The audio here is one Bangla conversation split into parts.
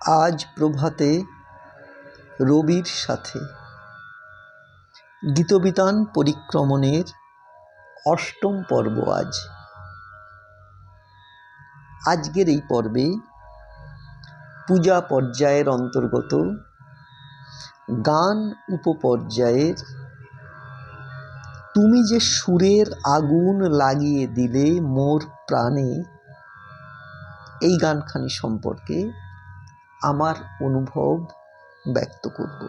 আজ প্রভাতে রবির সাথে। গীতবিতান পরিক্রমণের অষ্টম পর্ব আজ। আজকের এই পর্বে পূজা পর্যায়ের অন্তর্গত গান উপপর্যায়ের তুমি যে সুরের আগুন লাগিয়ে দিলে মোর প্রাণে, এই গানখানি সম্পর্কে আমার অনুভব ব্যক্ত করব।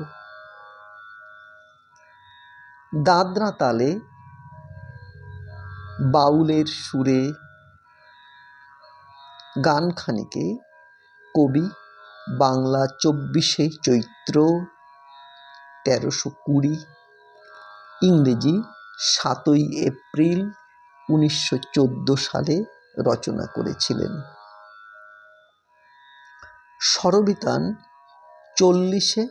দাদরা তালে বাউলের সুরে গানখানিকে কবি বাংলা চব্বিশে চৈত্র তেরোশো কুড়ি, ইংরেজি সাতই এপ্রিল উনিশশো চোদ্দ সালে রচনা করেছিলেন। স্বরবিতান চল্লিশে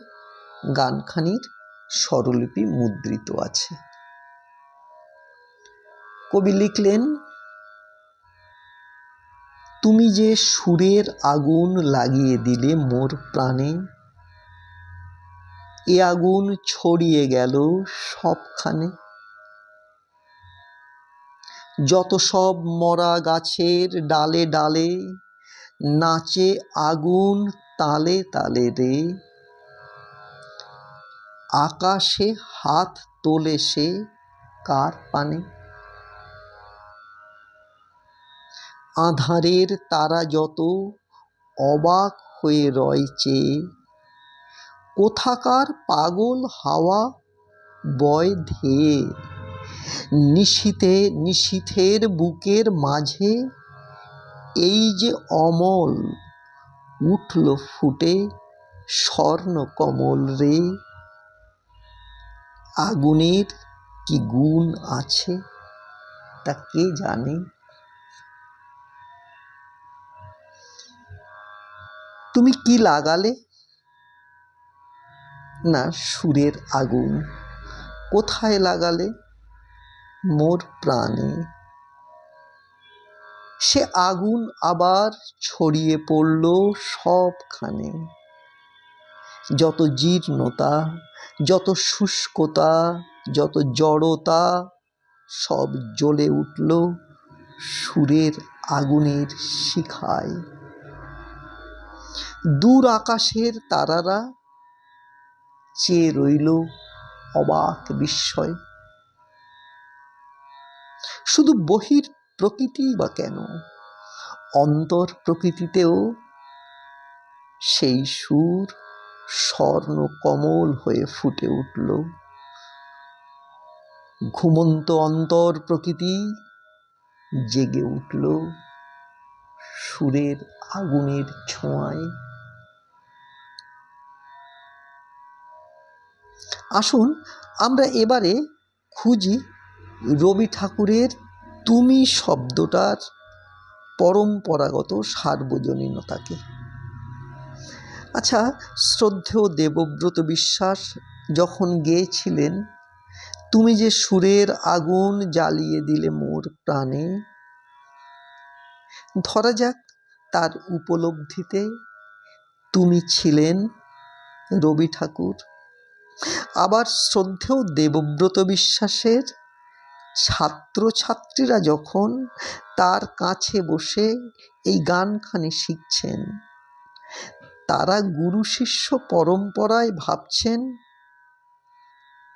গানখানির স্বরলিপি মুদ্রিত আছে। কবি লিখলেন, তুমি যে সুরের আগুন লাগিয়ে দিলে মোর প্রাণে, এ আগুন ছড়িয়ে গেল সবখানে। যত সব মরা গাছের ডালে ডালে নাচে আগুন তালে তালে রে। আকাশে হাত তোলে সে কার পানে? আধারের তারা যত অবাক হয়ে রয়েছে, কোথাকার পাগল হাওয়া বয় ধেয়ে নিশীথে, নিশীথের বুকের মাঝে এই যে অমল উঠল ফুটে স্বর্ণ কমল রে। আগুনের কি গুণ আছে তা কে জানে? তুমি কি লাগালে? না, সুরের আগুন কোথায় লাগালে? মোর প্রাণে সে আগুন আবার ছড়িয়ে পড়ল সবখানে। যত জীর্ণতা, যত শুষ্কতা, যত জড়তা, সব জ্বলে উঠল সুরের আগুনের শিখায়। দূর আকাশের তারারা চেয়ে রইল অবাক বিস্ময়। শুধু বহির প্রকৃতি বা কেন? অন্তর প্রকৃতিতেও সেই সুর স্বর্ণ কমল হয়ে ফুটে উঠল। ঘুমন্ত অন্তর প্রকৃতি জেগে উঠল। সুরের আগুনের ছোঁয়ায়। আসুন আমরা এবারে খুঁজি রবি ঠাকুরের তুমি শব্দটার পরম্পরাগত সার্বজনীনতাকে। আচ্ছা শ্রদ্ধেয় দেবব্রত বিশ্বাস যখন গেয়েছিলেন, তুমি যে সুরের আগুন জ্বালিয়ে দিলে মোর প্রাণে, ধরা যাক তার উপলব্ধিতে তুমি ছিলেন রবি ঠাকুর। আবার শ্রদ্ধেয় দেবব্রত বিশ্বাসের ছাত্রছাত্রীরা যখন তার কাছে বসে এই গানখানি শিখছেন, তারা গুরু শিষ্য পরম্পরায় ভাবছেন,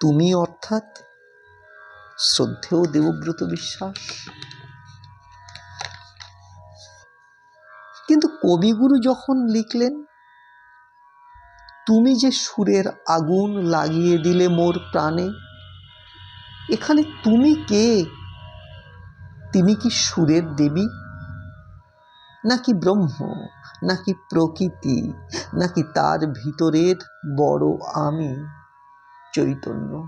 তুমি অর্থাৎ শ্রদ্ধেয় দেবব্রত বিশ্বাস? কিন্তু কবিগুরু যখন লিখলেন, তুমি যে সুরের আগুন লাগিয়ে দিলে মোর প্রাণে এখানে তুমি কে? তিনি কি সুরের দেবী? নাকি ব্রহ্ম? নাকি প্রকৃতি? নাকি তার ভিতরের বড় আমি? চৈতন্য।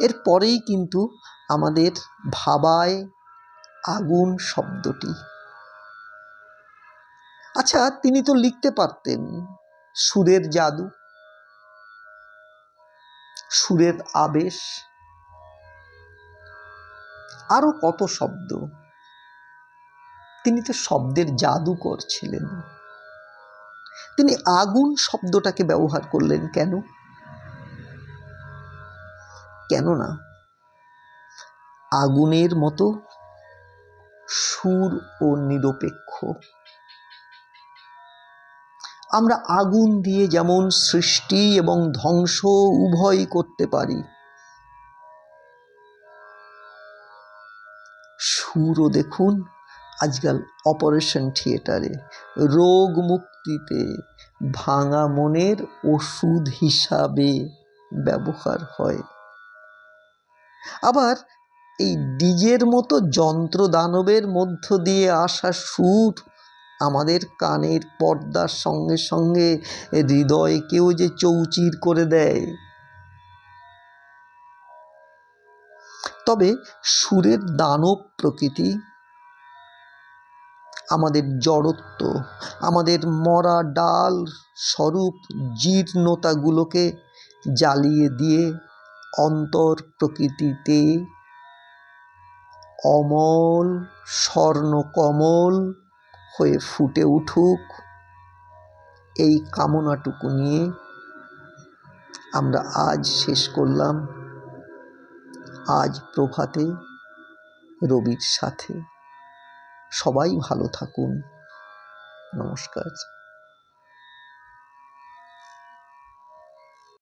এর পরেই কিন্তু আমাদের ভাবায় আগুন শব্দটি। আচ্ছা তিনি তো লিখতে পারতেন। সুরের জাদু। সুরের আবেশ। আরও কত শব্দ। তিনি তো শব্দের জাদুকর ছিলেন তিনি আগুন শব্দটাকে ব্যবহার করলেন কেন? কেননা আগুনের মতো সুর ও নিরপেক্ষ। আমরা আগুন দিয়ে যেমন সৃষ্টি এবং ধ্বংস উভয়ই করতে পারি। সুরও দেখুন, আজকাল অপারেশন থিয়েটারে, রোগ মুক্তিতে, ভাঙা মনের ওষুধ হিসাবে ব্যবহার হয়। আবার এই ডিজের মতো যন্ত্র দানবের মধ্য দিয়ে আসা সুর আমাদের কানের পর্দার সঙ্গে সঙ্গে হৃদয়কেও যে চৌচির করে দেয়। তবে সুরের দানব প্রকৃতি আমাদের জড়ত্ব, আমাদের মরা ডাল স্বরূপ জীর্ণতাগুলোকে জ্বালিয়ে দিয়ে অন্তর প্রকৃতিতে অমল স্বর্ণকমল হয়ে ফুটে উঠুক। এই কামনাটুকু নিয়ে আমরা আজ শেষ করলাম। আজ প্রভাতে, রবির সাথে। সবাই ভালো থাকুন। নমস্কার।